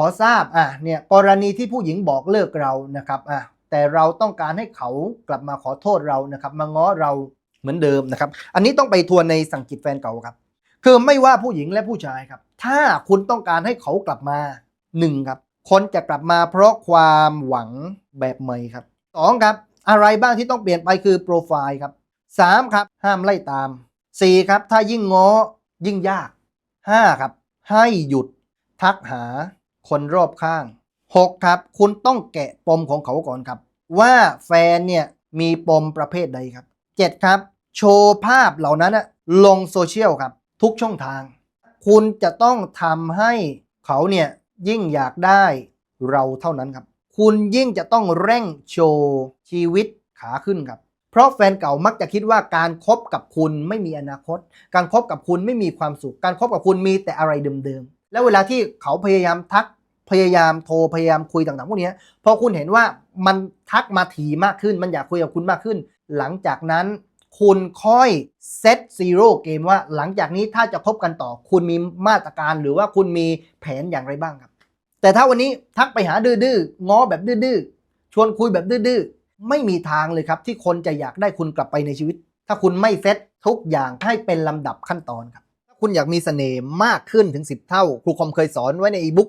ขอทราบอะเนี่ยกรณีที่ผู้หญิงบอกเลิกเรานะครับอะแต่เราต้องการให้เขากลับมาขอโทษเรานะครับ มาง้อเราเหมือนเดิมนะครับ อันนี้ต้องไปทวนในสังกิตแฟนเก่าครับ คือไม่ว่าผู้หญิงและผู้ชายครับ ถ้าคุณต้องการให้เขากลับมาหนึ่งครับ คนจะกลับมาเพราะความหวังแบบใหม่ครับสองครับ อะไรบ้างที่ต้องเปลี่ยนไปคือโปรไฟล์ครับสามครับ ห้ามไล่ตามสี่ครับ ถ้ายิ่งง้อยิ่งยากห้าครับ ให้หยุดทักหา คนรอบข้างหกครับ คุณต้องแกะปมของเขาก่อนครับ ว่าแฟนเนี่ยมีปมประเภทใดครับเจ็ดครับ โชว์ภาพเหล่านั้นนะลงโซเชียลครับ ทุกช่องทาง คุณจะต้องทำให้เขาเนี่ยยิ่งอยากได้เราเท่านั้นครับ คุณยิ่งจะต้องเร่งโชว์ชีวิตขาขึ้นครับเพราะแฟนเก่ามักจะคิดว่าการครบกับคุณไม่มีอนาคต การครบกับคุณไม่มีความสุข การครบกับคุณมีแต่อะไรเดิมๆ แล้วเวลาที่เขาพยายามทัก พยายามโทรพยายามคุยต่างๆพวกนี้พอคุณเห็นว่ามันทักมาถี่มากขึ้น มันอยากคุยกับคุณมากขึ้น หลังจากนั้นคุณค่อยเซตซีโร่เกมว่าหลังจากนี้ถ้าจะคบกันต่อ คุณมีมาตรการหรือว่าคุณมีแผนอย่างไรบ้างครับ แต่ถ้าวันนี้ทักไปหาดื้อๆง้อแบบดื้อๆชวนคุยแบบดื้อๆไม่มีทางเลยครับ ที่คนจะอยากได้คุณกลับไปในชีวิต ถ้าคุณไม่เซตทุกอย่างให้เป็นลำดับขั้นตอนครับ ถ้าคุณอยากมีเสน่ห์มากขึ้นถึง 10 เท่า ครูคอมเคยสอนไว้ในอีบุ๊ก